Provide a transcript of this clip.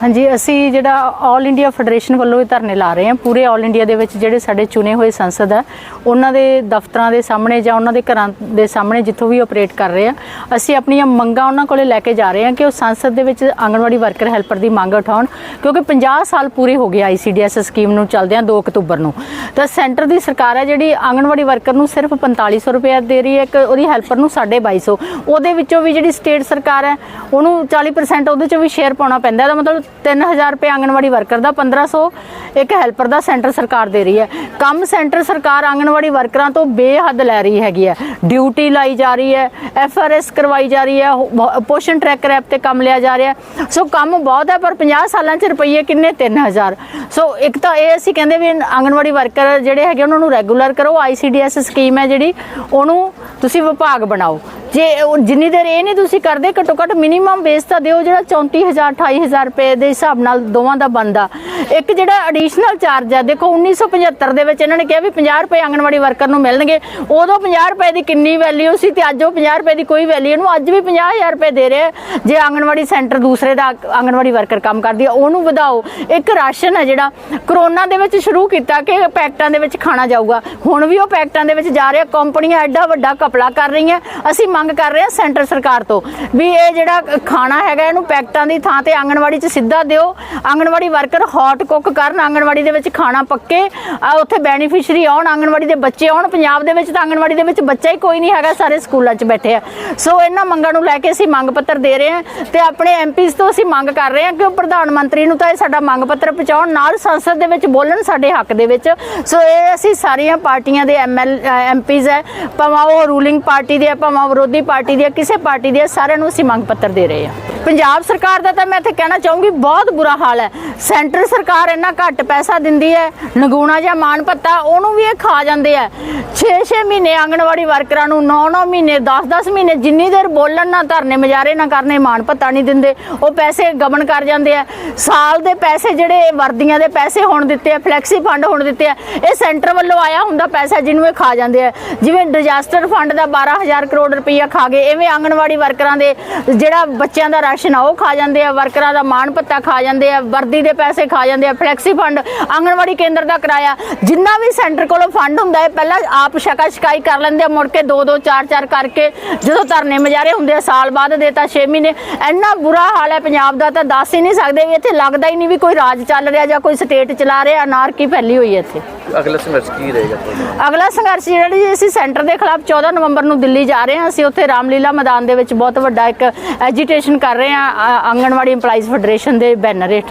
ਹਾਂਜੀ, ਅਸੀਂ ਜਿਹੜਾ 올 ਇੰਡੀਆ ਫੈਡਰੇਸ਼ਨ ਵੱਲੋਂ ਇਹ ਧਰਨੇ ਲਾ ਰਹੇ ਹਾਂ। ਪੂਰੇ 올 ਇੰਡੀਆ ਦੇ ਵਿੱਚ ਜਿਹੜੇ ਸਾਡੇ ਚੁਣੇ ਹੋਏ ਸੰਸਦ ਹੈ ਉਹਨਾਂ ਦੇ ਦਫ਼ਤਰਾਂ ਦੇ ਸਾਹਮਣੇ ਜਾਂ ਉਹਨਾਂ ਦੇ ਘਰਾਂ ਦੇ ਸਾਹਮਣੇ ਜਿੱਥੋਂ ਵੀ ਆਪਰੇਟ ਕਰ ਰਹੇ ਆ, ਅਸੀਂ ਆਪਣੀਆਂ ਮੰਗਾਂ ਉਹਨਾਂ ਕੋਲੇ ਲੈ ਕੇ ਜਾ ਰਹੇ ਹਾਂ ਕਿ ਉਹ ਸੰਸਦ ਦੇ ਵਿੱਚ ਆਂਗਣਵਾੜੀ ਵਰਕਰ ਹੈਲਪਰ ਦੀ ਮੰਗ ਉਠਾਉਣ, ਕਿਉਂਕਿ 50 ਸਾਲ ਪੂਰੇ ਹੋ ਗਏ ਆਈਸੀਡੀਐਸ ਸਕੀਮ ਨੂੰ ਚੱਲਦਿਆਂ 2 ਅਕਤੂਬਰ ਨੂੰ। ਤਾਂ ਸੈਂਟਰ ਦੀ ਸਰਕਾਰ ਹੈ ਜਿਹੜੀ ਆਂਗਣਵਾੜੀ ਵਰਕਰ ਨੂੰ ਸਿਰਫ 4500 ਰੁਪਏ ਦੇ ਰਹੀ ਹੈ, ਇੱਕ ਉਹਦੀ ਹੈਲਪਰ ਨੂੰ 2250 ਉਹਦੇ ਵਿੱਚੋਂ ਵੀ ਜਿਹੜੀ ਸਟੇਟ ਸਰਕਾਰ ਹੈ, ਉਹਨੂੰ 40% ਉਹਦੇ ਚੋਂ ਵੀ ਸ਼ੇਅਰ ਪਾਉਣਾ ਪੈਂਦਾ, ਇਹਦਾ ਮਤਲਬ 3000 ਰੁਪਏ ਆਂਗਣਵਾੜੀ ਵਰਕਰ ਦਾ 1500 ਇੱਕ ਹੈਲਪਰ ਦਾ ਸੈਂਟਰ ਸਰਕਾਰ ਦੇ ਰਹੀ ਹੈ। ਕੰਮ ਸੈਂਟਰ ਸਰਕਾਰ ਆਂਗਣਵਾੜੀ ਵਰਕਰਾਂ ਤੋਂ ਬੇਹੱਦ ਲੈ ਰਹੀ ਹੈਗੀ ਹੈ। ਡਿਊਟੀ ਲਾਈ ਜਾ ਰਹੀ ਹੈ ਐਫਆਰਐਸ ਕਰਵਾਈ ਜਾ ਰਹੀ ਹੈ ਪੋਸ਼ਨ ਟਰੈਕਰ ਐਪ ਤੇ ਕੰਮ ਲਿਆ ਜਾ ਰਿਹਾ ਸੋ ਕੰਮ ਬਹੁਤ ਹੈ, ਪਰ 50 ਸਾਲਾਂ ਚ ਰੁਪਈਏ ਕਿੰਨੇ? 3000 ਸੋ ਇੱਕ ਤਾਂ ਇਹ ਅਸੀਂ ਕਹਿੰਦੇ ਵੀ ਆਂਗਣਵਾੜੀ ਵਰਕਰ ਜਿਹੜੇ ਹੈਗੇ, ਉਹਨਾਂ ਨੂੰ ਰੈਗੂਲਰ ਕਰੋ। ਆਈਸੀਡੀਐਸ ਸਕੀਮ ਹੈ ਜਿਹੜੀ, ਉਹਨੂੰ ਤੁਸੀਂ ਵਿਭਾਗ ਬਣਾਓ। ਜੇ ਜਿੰਨੀ ਦੇਰ ਇਹ ਨਹੀਂ ਤੁਸੀਂ ਕਰਦੇ, ਘੱਟੋ ਘੱਟ ਮਿਨੀਮਮ ਵੇਸ ਤਾਂ ਦਿਓ ਜਿਹੜਾ 34000 28000 ਰੁਪਏ ਦੇ ਹਿਸਾਬ ਨਾਲ ਦੋਵਾਂ ਦਾ ਬੰਦਾ ਇੱਕ ਜਿਹੜਾ ਐਡੀਸ਼ਨਲ ਚਾਰਜ ਹੈ ਦੇਖੋ 1975 ਦੇ ਵਿੱਚ ਇਹਨਾਂ ਨੇ ਕਿਹਾ ਵੀ 50 ਰੁਪਏ ਆਂਗਣਵਾੜੀ ਵਰਕਰ ਨੂੰ ਮਿਲਣਗੇ। ਉਦੋਂ 50 ਰੁਪਏ ਦੀ ਕਿੰਨੀ ਵੈਲਿਊ ਸੀ ਤੇ ਅੱਜ ਉਹ 50 ਰੁਪਏ ਦੀ ਕੋਈ ਵੈਲਿਊ ਨੂੰ ਅੱਜ ਵੀ 50000 ਰੁਪਏ ਦੇ ਰਿਹਾ ਜੇ ਆਂਗਣਵਾੜੀ ਸੈਂਟਰ ਦੂਸਰੇ ਦਾ ਆਂਗਣਵਾੜੀ ਵਰਕਰ ਕੰਮ ਕਰਦੀ ਹੈ ਉਹਨੂੰ ਵਧਾਓ। ਇੱਕ ਰਾਸ਼ਨ ਹੈ ਜਿਹੜਾ, ਕਰੋਨਾ ਦੇ ਵਿੱਚ ਸ਼ੁਰੂ ਕੀਤਾ ਕਿ ਪੈਕਟਾਂ ਦੇ ਵਿੱਚ ਖਾਣਾ ਜਾਊਗਾ। ਹੁਣ ਵੀ ਉਹ ਪੈਕਟਾਂ ਦੇ ਵਿੱਚ ਜਾ ਰਿਹਾ, ਕੰਪਨੀਆਂ ਐਡਾ ਵੱਡਾ ਕਪੜਾ ਕਰ ਰਹੀਆਂ। ਅਸੀਂ ਮੰਗ ਕਰ ਰਹੇ ਹਾਂ ਸੈਂਟਰ ਸਰਕਾਰ ਤੋਂ ਵੀ ਇਹ ਜਿਹੜਾ ਖਾਣਾ ਹੈਗਾ, ਇਹਨੂੰ ਪੈਕਟਾਂ ਦੀ ਥਾਂ ਤੇ ਆਂਗਣਵਾੜੀ 'ਚ ਸਿੱਧਾ ਦਿਓ। ਆਂਗਣਵਾੜੀ ਵਰਕਰ ਹੌਟ ਕੁੱਕ ਕਰਨ ਆਂਗਣਵਾੜੀ ਦੇ ਵਿੱਚ ਖਾਣਾ ਪੱਕੇ ਆ ਉੱਥੇ ਬੈਨੀਫੀਸ਼ਰੀ ਆਉਣ ਆਂਗਣਵਾੜੀ ਦੇ ਬੱਚੇ ਆਉਣ ਪੰਜਾਬ ਦੇ ਵਿੱਚ ਤਾਂ ਆਂਗਣਵਾੜੀ ਦੇ ਵਿੱਚ ਬੱਚਾ ਹੀ ਕੋਈ ਨਹੀਂ ਹੈਗਾ ਸਾਰੇ ਸਕੂਲਾਂ 'ਚ ਬੈਠੇ ਆ। ਸੋ ਇਹਨਾਂ ਮੰਗਾਂ ਨੂੰ ਲੈ ਕੇ ਅਸੀਂ ਮੰਗ ਪੱਤਰ ਦੇ ਰਹੇ ਹਾਂ ਤੇ ਆਪਣੇ ਐਮਪੀਸ ਤੋਂ ਅਸੀਂ ਮੰਗ ਕਰ ਰਹੇ ਹਾਂ ਕਿ ਉਹ ਪ੍ਰਧਾਨ ਮੰਤਰੀ ਨੂੰ ਤਾਂ ਇਹ ਸਾਡਾ ਮੰਗ ਪੱਤਰ ਪਹੁੰਚਾਉਣ ਨਾਲ ਸੰਸਦ ਦੇ ਵਿੱਚ ਬੋਲਣ ਸਾਡੇ ਹੱਕ ਦੇ ਵਿੱਚ। ਸੋ ਇਹ ਅਸੀਂ ਸਾਰੀਆਂ ਪਾਰਟੀਆਂ ਦੇ ਐਮਐਲ ਐਮਪੀਸ ਹੈ ਭਾਵੇਂ ਉਹ ਰੂਲਿੰਗ ਪਾਰਟੀ ਦੇ ਆ ਭਾਵੇਂ ਵਿਰੋਧੀ ਪਾਰਟੀ ਦੇ ਆ, ਕਿਸੇ ਪਾਰਟੀ ਦੇ ਆ, ਸਾਰਿਆਂ ਨੂੰ ਅਸੀਂ ਮੰਗ ਪੱਤਰ ਦੇ ਰਹੇ ਹਾਂ। ਪੰਜਾਬ ਸਰਕਾਰ ਦਾ ਤਾਂ ਮੈਂ ਇੱਥੇ ਕਹਿਣਾ ਚਾਹੂੰਗੀ, ਬਹੁਤ ਬੁਰਾ ਹਾਲ ਹੈ। ਸੈਂਟਰ ਸਰਕਾਰ ਇੰਨਾ ਘੱਟ ਪੈਸਾ ਦਿੰਦੀ ਹੈ, ਨਗੂਣਾ ਜਾਂ ਮਾਨ ਪੱਤਾ ਉਹਨੂੰ ਵੀ ਇਹ ਖਾ ਜਾਂਦੇ ਆ। 6-6 ਮਹੀਨੇ ਆਂਗਣਵਾੜੀ ਵਰਕਰਾਂ ਨੂੰ 9-9 ਮਹੀਨੇ 10-10 ਮਹੀਨੇ ਜਿੰਨੀ ਦੇਰ ਬੋਲਣ ਨਾ ਧਰਨੇ, ਮਜਾਰੇ ਨਾ ਕਰਨੇ ਮਾਨ ਪੱਤਾ ਨਹੀਂ ਦਿੰਦੇ। ਉਹ ਪੈਸੇ ਗਬਨ ਕਰ ਜਾਂਦੇ ਆ। ਸਾਲ ਦੇ ਪੈਸੇ ਜਿਹੜੇ ਵਰਦੀਆਂ ਦੇ ਪੈਸੇ ਹੋਣ ਦਿੱਤੇ ਆ, ਫਲੈਕਸੀ ਫੰਡ ਹੋਣ ਦਿੱਤੇ ਆ, ਇਹ ਸੈਂਟਰ ਵੱਲੋਂ ਆਇਆ ਹੁੰਦਾ ਪੈਸਾ ਜਿਹਨੂੰ ਇਹ ਖਾ ਜਾਂਦੇ ਆ। ਜਿਵੇਂ ਡਿਜ਼ਾਸਟਰ ਫੰਡ ਦਾ 12000 ਕਰੋੜ ਰੁਪਈਆ ਖਾ ਗਏ, ਐਵੇਂ ਆਂਗਣਵਾੜੀ ਵਰਕਰਾਂ ਦੇ ਜਿਹੜਾ ਬੱਚਿਆਂ ਦਾ ਰਾਸ਼ਨ ਆ ਉਹ ਖਾ ਜਾਂਦੇ ਆ ਵਰਕਰਾਂ ਦਾ ਮਾਣ ਭੱਤਾ ਖਾ ਜਾਂਦੇ ਆ ਵਰਦੀ ਦੇ ਪੈਸੇ ਖਾ ਜਾਂਦੇ ਆ ਫਲੈਕਸੀ ਫੰਡ ਆਂਗਣਵਾੜੀ ਕੇਂਦਰ ਦਾ ਕਿਰਾਇਆ ਜਿੰਨਾ ਵੀ ਸੈਂਟਰ ਕੋਲੋਂ ਫੰਡ ਹੁੰਦਾ ਹੈ ਪਹਿਲਾਂ ਆਪ ਸ਼ਕਾ ਸ਼ਿਕਾਈ ਕਰ ਲੈਂਦੇ ਆ ਮੁੜ ਕੇ 2 2 4 4 ਕਰਕੇ ਜਦੋਂ ਧਰਨੇ ਮਜਾਰੇ ਹੁੰਦੇ ਆ ਸਾਲ ਬਾਅਦ ਦੇਤਾ 6 ਮਹੀਨੇ। ਇੰਨਾ ਬੁਰਾ ਹਾਲ ਹੈ ਪੰਜਾਬ ਦਾ ਤਾਂ ਦੱਸ ਹੀ ਨਹੀਂ ਸਕਦੇ ਵੀ ਇੱਥੇ ਲੱਗਦਾ ਹੀ ਨਹੀਂ ਵੀ ਕੋਈ ਰਾਜ ਚੱਲ ਰਿਹਾ ਜਾਂ ਕੋਈ ਸਟੇਟ ਚਲਾ ਰਿਹਾ ਅਨਾਰਕੀ ਫੈਲੀ ਹੋਈ ਹੈ ਇੱਥੇ। ਅਗਲਾ ਸੰਘਰਸ਼ ਕੀ ਰਹੇਗਾ ਅਗਲਾ ਸੰਘਰਸ਼ ਜਿਹੜਾ ਜੀ ਅਸੀਂ ਸੈਂਟਰ ਦੇ ਖਿਲਾਫ 14 ਨਵੰਬਰ ਨੂੰ ਦਿੱਲੀ ਜਾ ਰਹੇ ਹਾਂ ਅਸੀਂ ਉੱਥੇ ਰਾਮਲੀਲਾ ਮੈਦਾਨ ਦੇ ਵਿੱਚ ਬਹੁਤ ਵੱਡਾ ਇੱਕ ਐਜੀਟੇਸ਼ਨ ਕਰ ਰਹੇ ਆ- ਆਂਗਣਵਾੜੀ EMPLOYEES ਫੈਡਰੇਸ਼ਨ ਦੇ ਬੈਨਰ ਹੇਠ।